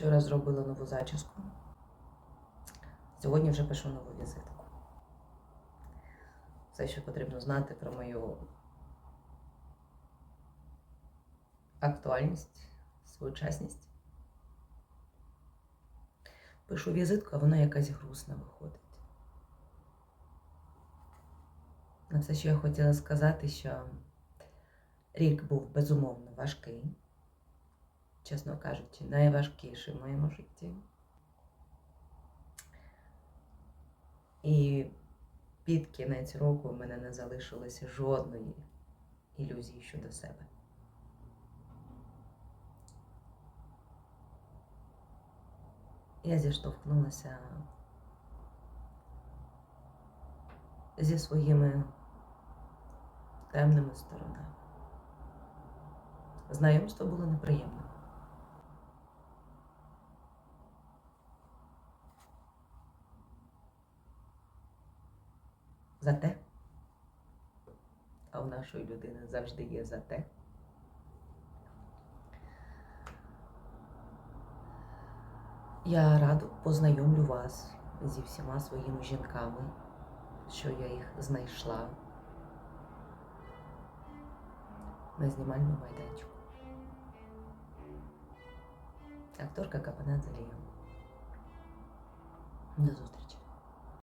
Вчора зробила нову зачіску. Сьогодні вже пишу нову візитку. Все, що потрібно знати про мою актуальність, своєчасність. Пишу візитку, а вона якась грустна виходить. На все, що я хотіла сказати, що рік був безумовно важкий, чесно кажучи, найважкіший в моєму житті. І під кінець року в мене не залишилося жодної ілюзії щодо себе. Я зіштовхнулася зі своїми темними сторонами. Знайомство було неприємне. Зате, а у нашої людини завжди є зате. Я радо познайомлю вас зі всіма своїми жінками, що я їх знайшла на знімальному майданчику. Акторка Капанат Залія. До зустрічі.